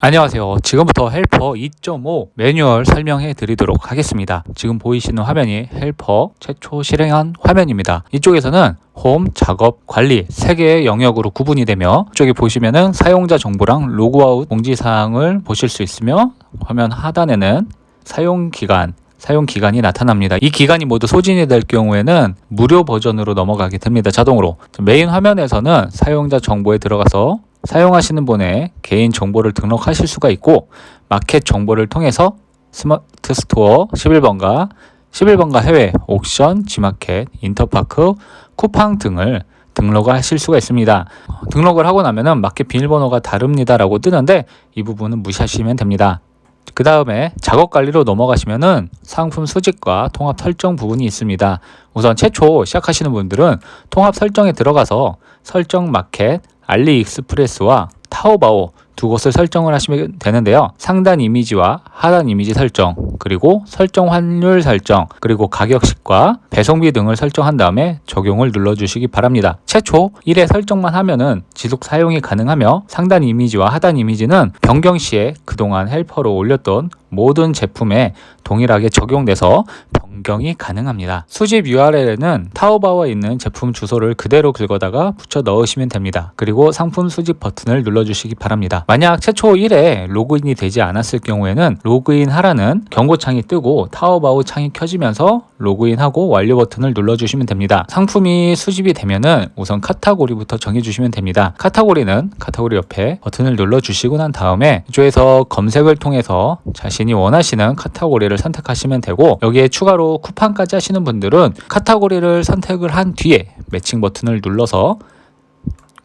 안녕하세요. 지금부터 헬퍼 2.5 매뉴얼 설명해 드리도록 하겠습니다. 지금 보이시는 화면이 헬퍼 최초 실행한 화면입니다. 이쪽에서는 홈, 작업, 관리 세 개의 영역으로 구분이 되며 이쪽에 보시면은 사용자 정보랑 로그아웃 공지 사항을 보실 수 있으며 화면 하단에는 사용 기간, 사용 기간이 나타납니다. 이 기간이 모두 소진이 될 경우에는 무료 버전으로 넘어가게 됩니다. 자동으로. 메인 화면에서는 사용자 정보에 들어가서 사용하시는 분의 개인 정보를 등록하실 수가 있고 마켓 정보를 통해서 스마트 스토어 11번가 11번가 해외 옥션, 지마켓, 인터파크, 쿠팡 등을 등록을 하실 수가 있습니다. 등록을 하고 나면은 마켓 비밀번호가 다릅니다라고 뜨는데 이 부분은 무시하시면 됩니다. 그 다음에 작업 관리로 넘어가시면은 상품 수집과 통합 설정 부분이 있습니다. 우선 최초 시작하시는 분들은 통합 설정에 들어가서 설정 마켓, 알리익스프레스와 타오바오 두 곳을 설정을 하시면 되는데요. 상단 이미지와 하단 이미지 설정, 그리고 설정 환율 설정, 그리고 가격식과 배송비 등을 설정한 다음에 적용을 눌러주시기 바랍니다. 최초 1회 설정만 하면은 지속 사용이 가능하며 상단 이미지와 하단 이미지는 변경 시에 그동안 헬퍼로 올렸던 모든 제품에 동일하게 적용돼서 변경이 가능합니다. 수집 URL에는 타오바오에 있는 제품 주소를 그대로 긁어다가 붙여 넣으시면 됩니다. 그리고 상품 수집 버튼을 눌러주시기 바랍니다. 만약 최초 1회 로그인이 되지 않았을 경우에는 로그인 하라는 경고창이 뜨고 타오바오 창이 켜지면서 로그인하고 완료 버튼을 눌러주시면 됩니다. 상품이 수집이 되면은 우선 카타고리부터 정해주시면 됩니다. 카타고리는 카타고리 옆에 버튼을 눌러주시고 난 다음에 이쪽에서 검색을 통해서 자신 이 원하시는 카타고리를 선택하시면 되고 여기에 추가로 쿠팡까지 하시는 분들은 카타고리를 선택을 한 뒤에 매칭 버튼을 눌러서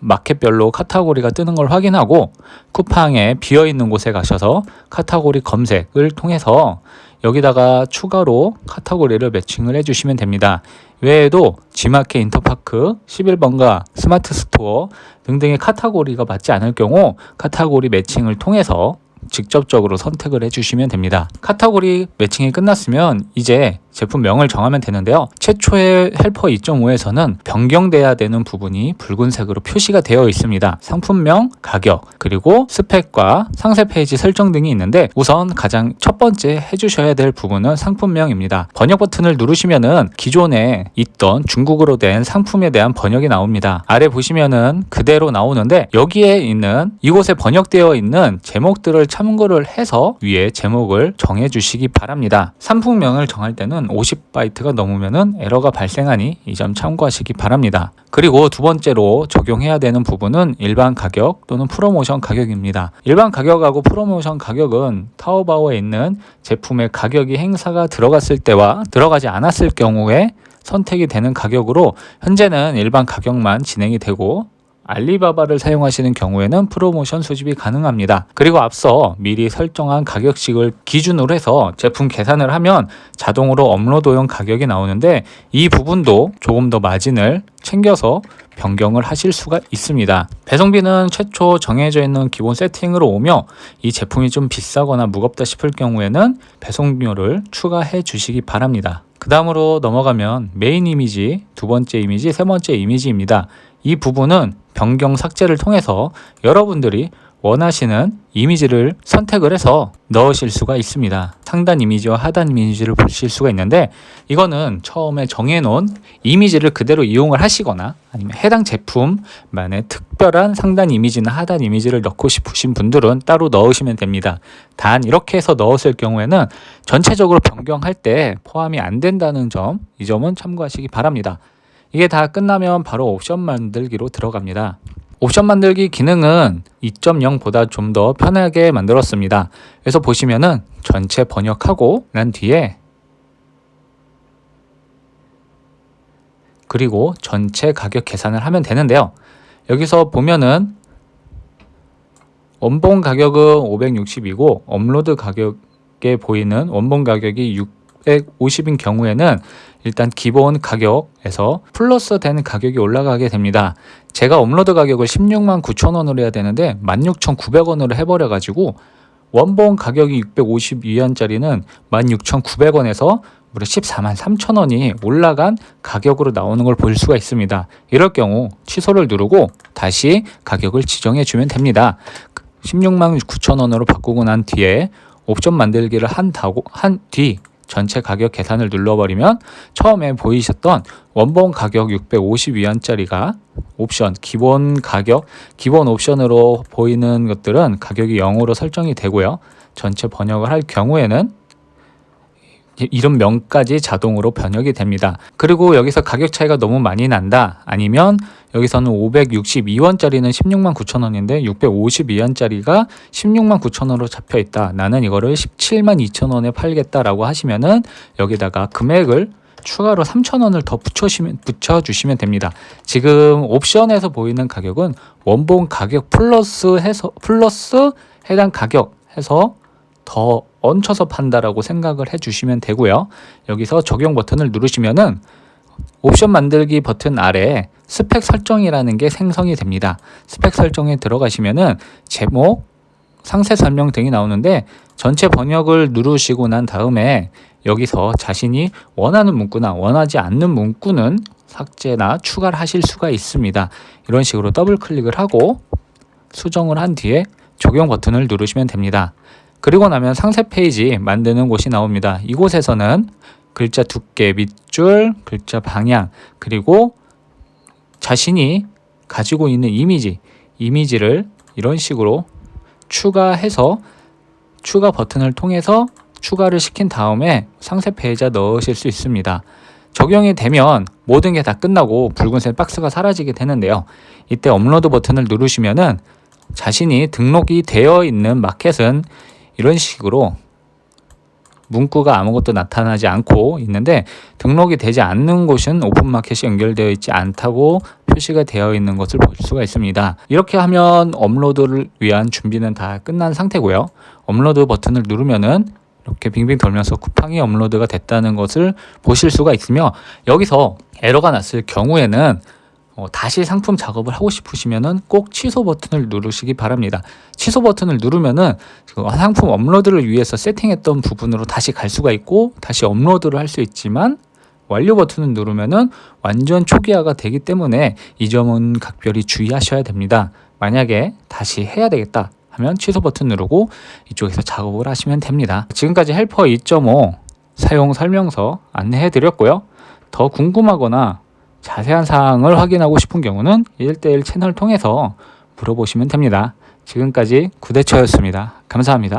마켓별로 카타고리가 뜨는 걸 확인하고 쿠팡에 비어 있는 곳에 가셔서 카타고리 검색을 통해서 여기다가 추가로 카타고리를 매칭을 해주시면 됩니다. 외에도 지마켓 인터파크, 11번가, 스마트 스토어 등등의 카타고리가 맞지 않을 경우 카타고리 매칭을 통해서 직접적으로 선택을 해주시면 됩니다. 카테고리 매칭이 끝났으면 이제 제품명을 정하면 되는데요. 최초의 헬퍼 2.5에서는 변경돼야 되는 부분이 붉은색으로 표시가 되어 있습니다. 상품명, 가격, 그리고 스펙과 상세 페이지 설정 등이 있는데 우선 가장 첫 번째 해주셔야 될 부분은 상품명입니다. 번역 버튼을 누르시면은 기존에 있던 중국어로 된 상품에 대한 번역이 나옵니다. 아래 보시면은 그대로 나오는데 여기에 있는 이곳에 번역되어 있는 제목들을 참고를 해서 위에 제목을 정해 주시기 바랍니다. 상품명을 정할 때는 50바이트가 넘으면 에러가 발생하니 이 점 참고하시기 바랍니다. 그리고 두 번째로 적용해야 되는 부분은 일반 가격 또는 프로모션 가격입니다. 일반 가격하고 프로모션 가격은 타오바오에 있는 제품의 가격이 행사가 들어갔을 때와 들어가지 않았을 경우에 선택이 되는 가격으로 현재는 일반 가격만 진행이 되고 알리바바를 사용하시는 경우에는 프로모션 수집이 가능합니다. 그리고 앞서 미리 설정한 가격식을 기준으로 해서 제품 계산을 하면 자동으로 업로드용 가격이 나오는데 이 부분도 조금 더 마진을 챙겨서 변경을 하실 수가 있습니다. 배송비는 최초 정해져 있는 기본 세팅으로 오며 이 제품이 좀 비싸거나 무겁다 싶을 경우에는 배송료를 추가해 주시기 바랍니다. 그 다음으로 넘어가면 메인 이미지, 두 번째 이미지, 세 번째 이미지입니다. 이 부분은 변경 삭제를 통해서 여러분들이 원하시는 이미지를 선택을 해서 넣으실 수가 있습니다. 상단 이미지와 하단 이미지를 보실 수가 있는데 이거는 처음에 정해놓은 이미지를 그대로 이용을 하시거나 아니면 해당 제품만의 특별한 상단 이미지나 하단 이미지를 넣고 싶으신 분들은 따로 넣으시면 됩니다. 단 이렇게 해서 넣었을 경우에는 전체적으로 변경할 때 포함이 안 된다는 점, 이 점은 참고하시기 바랍니다. 이게 다 끝나면 바로 옵션 만들기로 들어갑니다. 옵션 만들기 기능은 2.0보다 좀 더 편하게 만들었습니다. 그래서 보시면은 전체 번역하고 난 뒤에 그리고 전체 가격 계산을 하면 되는데요. 여기서 보면은 원본 가격은 560이고 업로드 가격에 보이는 원본 가격이 650인 경우에는 일단 기본 가격에서 플러스 되는 가격이 올라가게 됩니다. 제가 업로드 가격을 16만 9천 원으로 해야 되는데 16,900원으로 해버려 가지고 원본 가격이 652원짜리는 16,900원에서 무려 14만 3천 원이 올라간 가격으로 나오는 걸 볼 수가 있습니다. 이럴 경우 취소를 누르고 다시 가격을 지정해 주면 됩니다. 16만 9천 원으로 바꾸고 난 뒤에 옵션 만들기를 한다고 한 뒤 전체 가격 계산을 눌러버리면 처음에 보이셨던 원본 가격 652원짜리가 옵션 기본 가격 기본 옵션으로 보이는 것들은 가격이 0으로 설정이 되고요. 전체 번역을 할 경우에는 이- 이런 명까지 자동으로 번역이 됩니다. 그리고 여기서 가격 차이가 너무 많이 난다. 아니면 여기서는 562원짜리는 16만 9천 원인데 652원짜리가 16만 9천 원으로 잡혀 있다. 나는 이거를 17만 2천 원에 팔겠다라고 하시면은 여기다가 금액을 추가로 3천 원을 더 붙여주시면, 붙여주시면 됩니다. 지금 옵션에서 보이는 가격은 원본 가격 플러스 해서 플러스 해당 가격 해서 더 얹혀서 판다라고 생각을 해주시면 되고요. 여기서 적용 버튼을 누르시면은 옵션 만들기 버튼 아래 스펙 설정이라는 게 생성이 됩니다. 스펙 설정에 들어가시면은 제목, 상세 설명 등이 나오는데 전체 번역을 누르시고 난 다음에 여기서 자신이 원하는 문구나 원하지 않는 문구는 삭제나 추가를 하실 수가 있습니다. 이런 식으로 더블 클릭을 하고 수정을 한 뒤에 적용 버튼을 누르시면 됩니다. 그리고 나면 상세 페이지 만드는 곳이 나옵니다. 이곳에서는 글자 두께, 밑줄, 글자 방향, 그리고 자신이 가지고 있는 이미지, 이미지를 이런 식으로 추가해서 추가 버튼을 통해서 추가를 시킨 다음에 상세 페이지에 넣으실 수 있습니다. 적용이 되면 모든 게 다 끝나고 붉은색 박스가 사라지게 되는데요. 이때 업로드 버튼을 누르시면은 자신이 등록이 되어 있는 마켓은 이런 식으로 문구가 아무것도 나타나지 않고 있는데 등록이 되지 않는 곳은 오픈마켓이 연결되어 있지 않다고 표시가 되어 있는 것을 볼 수가 있습니다. 이렇게 하면 업로드를 위한 준비는 다 끝난 상태고요. 업로드 버튼을 누르면은 이렇게 빙빙 돌면서 쿠팡이 업로드가 됐다는 것을 보실 수가 있으며 여기서 에러가 났을 경우에는 어, 다시 상품 작업을 하고 싶으시면은 꼭 취소 버튼을 누르시기 바랍니다. 취소 버튼을 누르면은 그 상품 업로드를 위해서 세팅했던 부분으로 다시 갈 수가 있고 다시 업로드를 할 수 있지만 완료 버튼을 누르면은 완전 초기화가 되기 때문에 이 점은 각별히 주의하셔야 됩니다. 만약에 다시 해야 되겠다 하면 취소 버튼 누르고 이쪽에서 작업을 하시면 됩니다. 지금까지 헬퍼 2.5 사용 설명서 안내해 드렸고요. 더 궁금하거나 자세한 사항을 확인하고 싶은 경우는 1대1 채널 통해서 물어보시면 됩니다. 지금까지 구대처였습니다. 감사합니다.